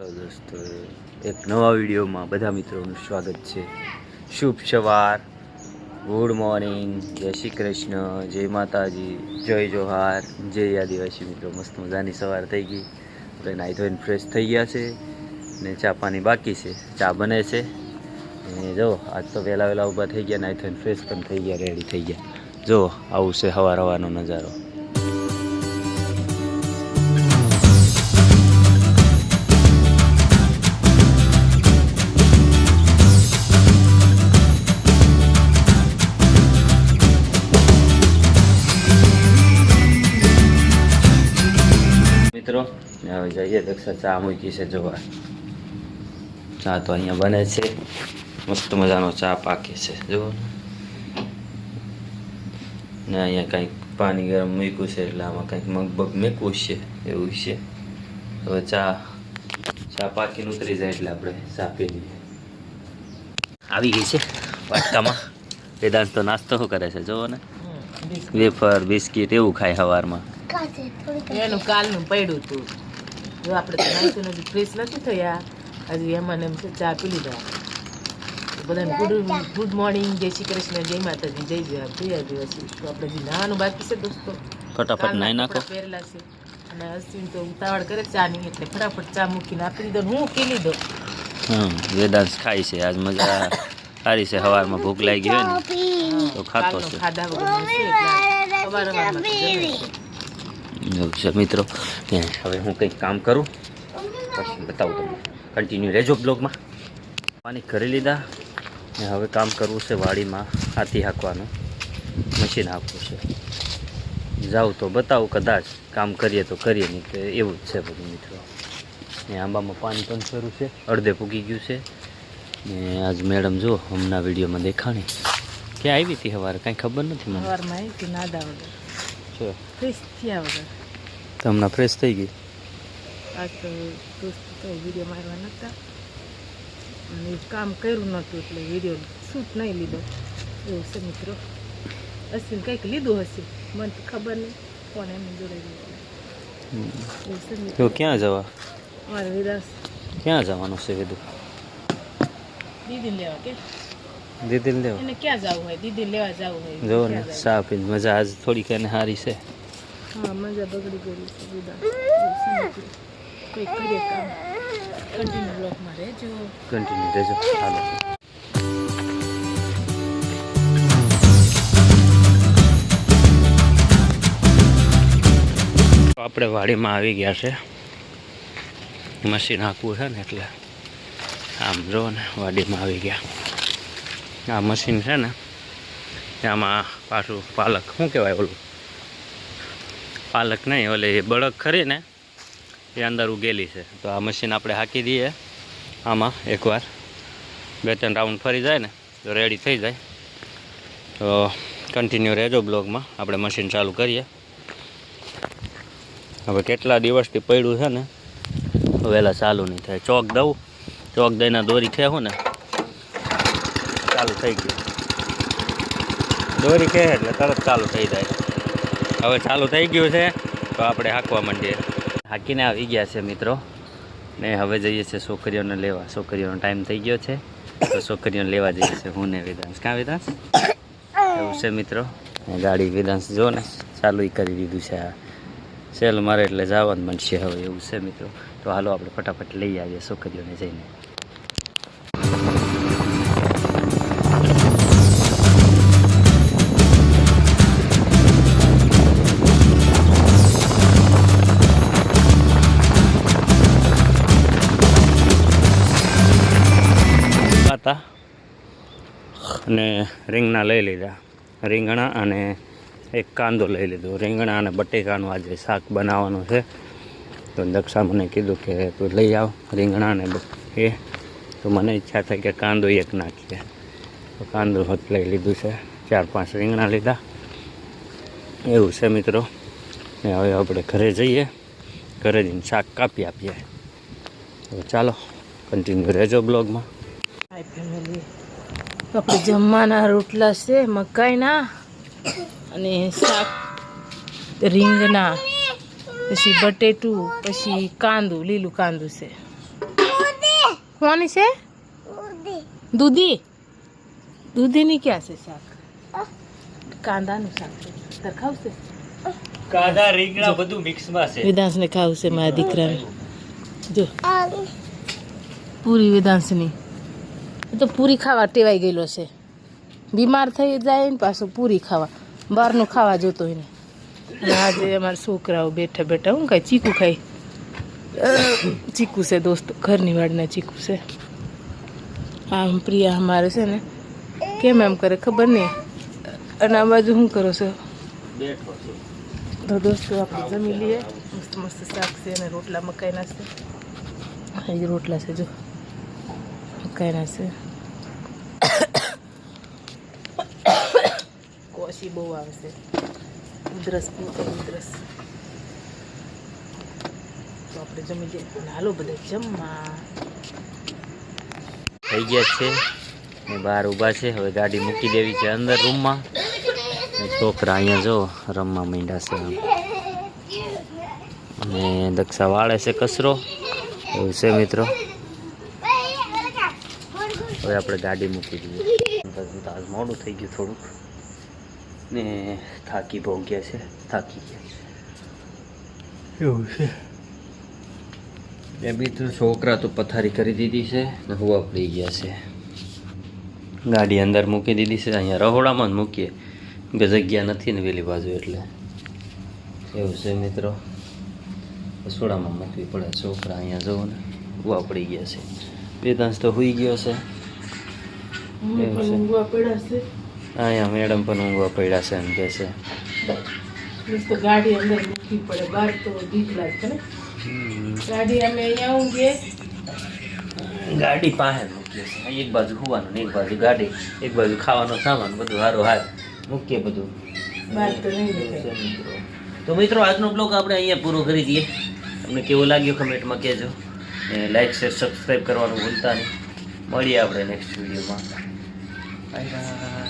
દોસ્તો એક નવા વિડીયોમાં બધા મિત્રોનું સ્વાગત છે. શુભ સવાર, ગુડ મોર્નિંગ, જય શ્રી કૃષ્ણ, જય માતાજી, જય જોહાર, જય આદિવાસી મિત્રો, મસ્ત મજાની સવાર થઈ ગઈ. આપણે નાહી ધોઈને ફ્રેશ થઈ ગયા છે ને ચા પાણી બાકી છે. ચા બને છે ને જો, આજ તો વહેલા વહેલા ઊભા થઈ ગયા નાહી ધોઈને ફ્રેશ પણ થઈ ગયા રેડી થઈ ગયા. જો, આવું છે હવાર હવાનો નજારો. મિત્રો. હવે જઈએ દક્ષા ચા મૂકી છે જોવા. ચા તો અહીંયા બને છે. મસ્ત મજાનો ચા પાકે છે. જુઓ. ને અહીંયા કંઈક પાણી ગરમ મૂક્યું છે એટલે આમાં કંઈક મગબગ મેકવું છે. એવું છે. હવે ચા ચા પાકીને ઉતરી જાય એટલે આપણે ચા પી લઈએ. આવી ગઈ છે વાટકામાં. વેદાંત તો નાસ્તો કરે છે? જુઓ ને. વેફર બિસ્કિટ એવું ખાય સવારમાં એનું કાલનું પડ્યું હતું. જો આપણે તો નાખ્યું નથી ફ્રેશ નથી થયા. હજી એમાં ને એમ છે ચા પી લીધા. બધાને ગુડ ગુડ મોર્નિંગ જય શ્રી કૃષ્ણ જય માતાજી જય જય જય આદિવાસી. તો આપણે હજી નાવાનું બાકી છે દોસ્તો. ફટાફટ નાઈ નાખો. પહેરેલા છે. અને અશ્વિન તો ઉતાવળ કરે ચા નહીં એટલે ફટાફટ ચા મૂકીને આપી દીધો હું પી લીધો. હમ વેદાંશ ખાય છે આજ મજા સારી છે સવારમાં ભૂખ લાગી હોય ને તો ખાતો છે. મિત્રો હવે હું કંઈક કામ કરું. પછી બતાવું તમને. કન્ટિન્યુ રહેજો બ્લોગમાં. પાણી કરી લીધા. ને હવે કામ કરવું છે વાડીમાં હાથી હાંકવાનું. મશીન હાંકવું છે. જાઉં તો બતાવું કદાચ. કામ કરીએ તો કરીએ નહીં તો એવું જ છે બધું મિત્રો. ને આંબામાં પાણી પણ ફેરું છે. અડધે પૂગી ગયું છે. ને આજ મેડમ જો હમણાં વિડીયોમાં દેખાણી. ક્યાં આવી હતી સવારે કાંઈ ખબર નથી મને. સવારમાં આવી કે નાદા વગર. છે ફ્રેશ થયા વગર. તો હમણાં ફ્રેશ થઈ ગઈ. આજ તો દોસ્ત તો વીડિયો મારવા નહોતા અને કામ કર્યું નહોતું એટલે વીડિયો શૂટ નહીં લીધો. એવું છે મિત્રો. અશ્વિન કંઈક લીધું હશે? મને તો ખબર નહીં. કોણ એમની જોડે તો ક્યાં જવા? મારે વિરાસ. ક્યાં જવાનું છે કીધું દીદી લેવા કે? દીદી લેવા? એને ક્યાં જવું હોય? દીદી લેવા જવું હોય? જો ને ક્યાં જવું? મજા આજ થોડીક એને સારી છે. હા મજા બગડી ગઈ છે દીદા કોઈ કરીએ કામ. કન્ટિન્યુ બ્લોકમાં રહેજો. કન્ટિન્યુ રહેજો. હાલો. આપણે વાડીમાં આવી ગયા છે. મશીન હાંકવું છે ને એટલે આમ જો ને, વાડીમાં આવી ગયા. આ મશીન છે ને, આમાં પાછું પાલક, શું કહેવાય ઓલું? પાલક નહીં, ઓલે એ બળક ખરી ને, એ અંદર ઉગેલી છે. તો આ મશીન આપણે હાંકી દઈએ. આમાં એકવાર બે ત્રણ રાઉન્ડ ફરી જાય ને, તો રેડી થઈ જાય. તો કન્ટિન્યુ રહેજો બ્લોગમાં, આપણે મશીન ચાલુ કરીએ. હવે કેટલા દિવસથી પડ્યું છે ને વહેલા ચાલુ નહીં થાય. ચોક દઉં. ચોક દઈને દોરી ખેવું ને, ચાલુ થઈ ગયું. દોરી કહે એટલે તરત ચાલુ થઈ જાય. હવે ચાલુ થઈ ગયું છે, તો આપણે હાંકવા માંડીએ. હાંકીને આવી ગયા છે મિત્રો. ને હવે જઈએ છીએ છોકરીઓને લેવા. છોકરીઓનો ટાઈમ થઈ ગયો છે, તો છોકરીઓને લેવા જઈએ છીએ હું ને વેદાંશ. કાં વેદાંશ? એવું છે મિત્રો. ગાડી વેદાંશ જો ને ચાલુ કરી દીધું છે આ. સેલ મારે એટલે જવાનું મળશે હવે, એવું છે મિત્રો. તો હાલો આપણે ફટાફટ લઈ આવીએ છોકરીઓને જઈને. હતા અને રીંગણા લઈ લીધા. રીંગણા અને એક કાંદો લઈ લીધો. રીંગણા અને બટેકાનું આજે શાક બનાવવાનું છે. તો દક્ષા મને કીધું કે તું લઈ આવ રીંગણા અને એ તો મને ઈચ્છા થઈ કે કાંદો એક નાખીએ. તો કાંદો હત લઈ લીધું છે. ચાર પાંચ રીંગણા લીધા. એવું છે મિત્રો. ને હવે આપણે ઘરે જઈએ. ઘરે જઈને શાક કાપી આપીએ. તો ચાલો કન્ટિન્યુ રહેજો બ્લોગમાં. આપણે જમવાના રોટલા છે, મકાઈના. અને શાક રીંગણા પછી બટેટું પછી કાંદું લીલું કાંદું છે. કોની છે? દૂધી. દૂધીની ક્યાં છે શાક? કાંદાનું શાક છે. ખાવશે? કાંદા રીંગણા બધું મિક્સમાં છે. વેદાંશને ખાવશે મારા દીકરાને. જો. પૂરી વેદાંશની. તો પૂરી ખાવા ટેવાઈ ગયેલો છે. બીમાર થઈ જાય ને પાછો પૂરી ખાવા. બહારનું ખાવા જોતો હોય ને. આજે અમારા છોકરાઓ બેઠા બેઠા હું કાંઈ ચીકુ ખાઈ? ચીકુ છે દોસ્તો ઘરની વાડના ચીકુ છે. આમ પ્રિયા અમારે છે ને કેમ એમ કરે ખબર નહીં? અને આ બાજુ શું કરો છો? તો દોસ્તો આપણે જમી લઈએ. મસ્ત મસ્ત શાક છે અને રોટલા મકાઈના છે. રોટલા છે જો. મકાઈના છે. કોશી બહુ આવશે. ઉધરસ, પૂરતો ઉધરસ. તો આપણે જમી જઈએ હાલો બધા જમવા. થઈ ગયા છે. ને બહાર ઊભા છે. હવે ગાડી મૂકી દેવી છે અંદર રૂમમાં. છોકરા અહીંયા જો રમવા માંડ્યા છે આમ. અને દક્ષા વાળે છે કચરો. એવું છે મિત્રો. હવે આપણે ગાડી મૂકી દઈએ. મોડું થઈ ગયું થોડુંક. ને થાકી બહુ ગયા છે થાકી ગયા એવું છે. બે મિત્રો છોકરા તો પથારી કરી દીધી છે ને હુવા પડી ગયા છે. ગાડી અંદર મૂકી દીધી છે અહીંયા રહોડામાં જ મૂકીએ. કે જગ્યા નથી ને વેલી બાજુ એટલે. એવું છે મિત્રો. રસોડામાં મૂકવી પડે છોકરા અહીંયા જવું ને હુવા પડી ગયા છે. બે વેદાંશ તો હુઈ ગયો છે. એવું છે. અહીંયા મેડમ પણ ઊંઘવા પડ્યા છે એમ કે છે. તો ગાડી અંદર મૂકવી પડે બહાર તો બીક લાગે ને? ગાડી અમે અહીંયા ઊંઘીએ. ગાડી પાસે મૂકીએ છીએ. અહીં એક બાજુ હોવાનું એક બાજુ ગાડી એક બાજુ ખાવાનો સામાન બધું હારો હાર મૂકીએ બધું. તો નહીં દેખાય તો મિત્રો આજનો બ્લોગ આપણે અહીંયા પૂરો કરી દઈએ. તમને કેવો લાગ્યો કમેન્ટમાં કહેજો. ને લાઈક શેર સબસ્ક્રાઈબ કરવાનું ભૂલતા નહીં. મળીએ આપણે નેક્સ્ટ વિડીયોમાં બાય બાય